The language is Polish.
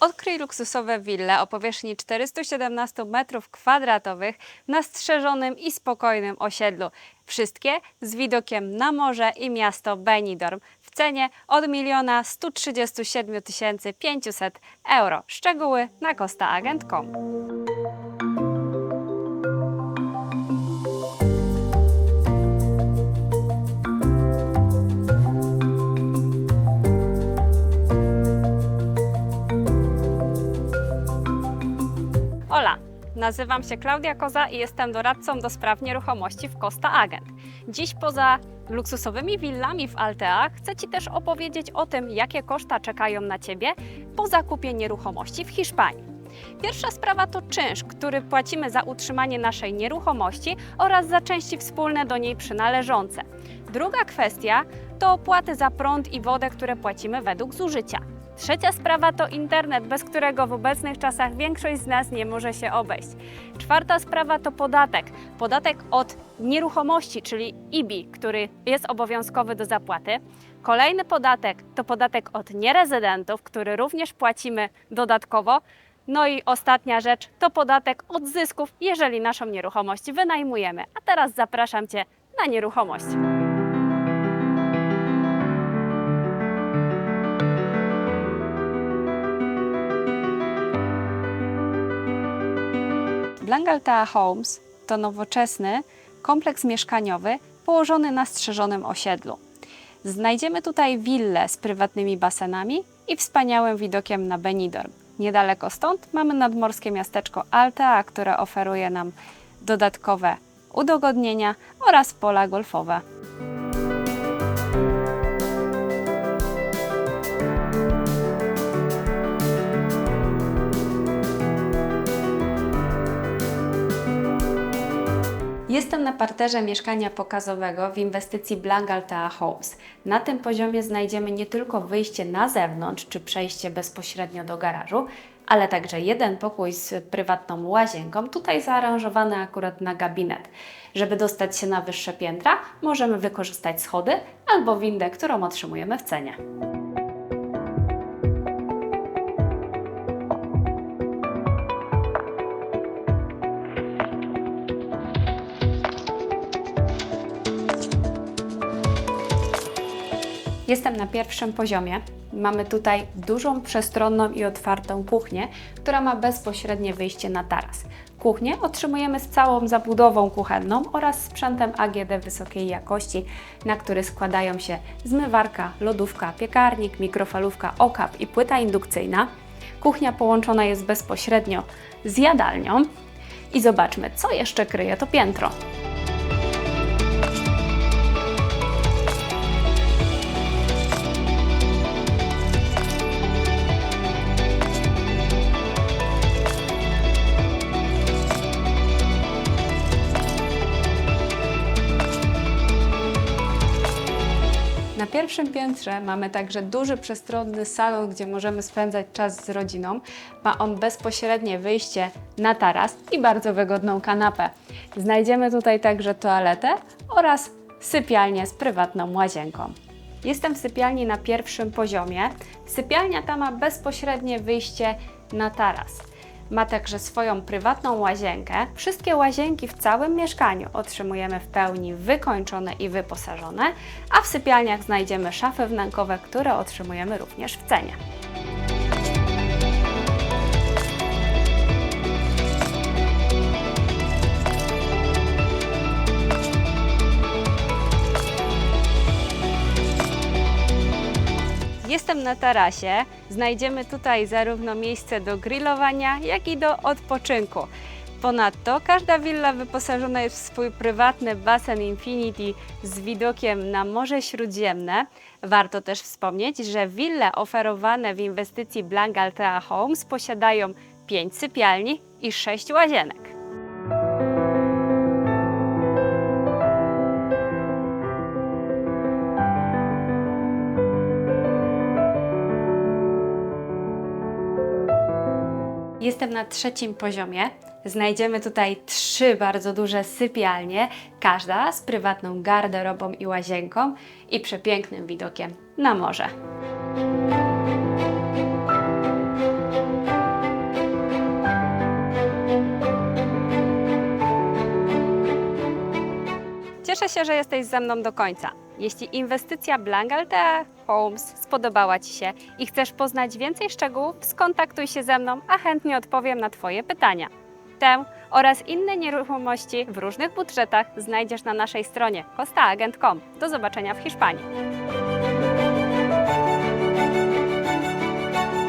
Odkryj luksusowe wille o powierzchni 417 m2 na strzeżonym i spokojnym osiedlu. Wszystkie z widokiem na morze i miasto Benidorm w cenie od 1 137 500 euro. Szczegóły na costaagent.com. Hola, nazywam się Klaudia Koza i jestem doradcą do spraw nieruchomości w Costa Agent. Dziś poza luksusowymi willami w Altea chcę Ci też opowiedzieć o tym, jakie koszta czekają na Ciebie po zakupie nieruchomości w Hiszpanii. Pierwsza sprawa to czynsz, który płacimy za utrzymanie naszej nieruchomości oraz za części wspólne do niej przynależące. Druga kwestia to opłaty za prąd i wodę, które płacimy według zużycia. Trzecia sprawa to internet, bez którego w obecnych czasach większość z nas nie może się obejść. Czwarta sprawa to podatek. Podatek od nieruchomości, czyli IBI, który jest obowiązkowy do zapłaty. Kolejny podatek to podatek od nierezydentów, który również płacimy dodatkowo. No i ostatnia rzecz to podatek od zysków, jeżeli naszą nieruchomość wynajmujemy. A teraz zapraszam Cię na nieruchomość. Blangaltea Homes to nowoczesny kompleks mieszkaniowy położony na strzeżonym osiedlu. Znajdziemy tutaj willę z prywatnymi basenami i wspaniałym widokiem na Benidorm. Niedaleko stąd mamy nadmorskie miasteczko Altea, które oferuje nam dodatkowe udogodnienia oraz pola golfowe. Jestem na parterze mieszkania pokazowego w inwestycji Blangaltea Homes. Na tym poziomie znajdziemy nie tylko wyjście na zewnątrz czy przejście bezpośrednio do garażu, ale także jeden pokój z prywatną łazienką, tutaj zaaranżowany akurat na gabinet. Żeby dostać się na wyższe piętra, możemy wykorzystać schody albo windę, którą otrzymujemy w cenie. Jestem na pierwszym poziomie. Mamy tutaj dużą, przestronną i otwartą kuchnię, która ma bezpośrednie wyjście na taras. Kuchnię otrzymujemy z całą zabudową kuchenną oraz sprzętem AGD wysokiej jakości, na który składają się zmywarka, lodówka, piekarnik, mikrofalówka, okap i płyta indukcyjna. Kuchnia połączona jest bezpośrednio z jadalnią. I zobaczmy, co jeszcze kryje to piętro. Pierwszym piętrze mamy także duży, przestronny salon, gdzie możemy spędzać czas z rodziną. Ma on bezpośrednie wyjście na taras i bardzo wygodną kanapę. Znajdziemy tutaj także toaletę oraz sypialnię z prywatną łazienką. Jestem w sypialni na pierwszym poziomie. Sypialnia ta ma bezpośrednie wyjście na taras. Ma także swoją prywatną łazienkę. Wszystkie łazienki w całym mieszkaniu otrzymujemy w pełni wykończone i wyposażone, a w sypialniach znajdziemy szafy wnękowe, które otrzymujemy również w cenie. Jestem na tarasie. Znajdziemy tutaj zarówno miejsce do grillowania, jak i do odpoczynku. Ponadto każda willa wyposażona jest w swój prywatny basen Infinity z widokiem na Morze Śródziemne. Warto też wspomnieć, że wille oferowane w inwestycji Blangaltea Homes posiadają 5 sypialni i 6 łazienek. Jestem na trzecim poziomie. Znajdziemy tutaj trzy bardzo duże sypialnie, każda z prywatną garderobą i łazienką i przepięknym widokiem na morze. Cieszę się, że jesteś ze mną do końca. Jeśli inwestycja Blank LTE Homes spodobała Ci się i chcesz poznać więcej szczegółów, skontaktuj się ze mną, a chętnie odpowiem na Twoje pytania. Tę oraz inne nieruchomości w różnych budżetach znajdziesz na naszej stronie costaagent.com. Do zobaczenia w Hiszpanii.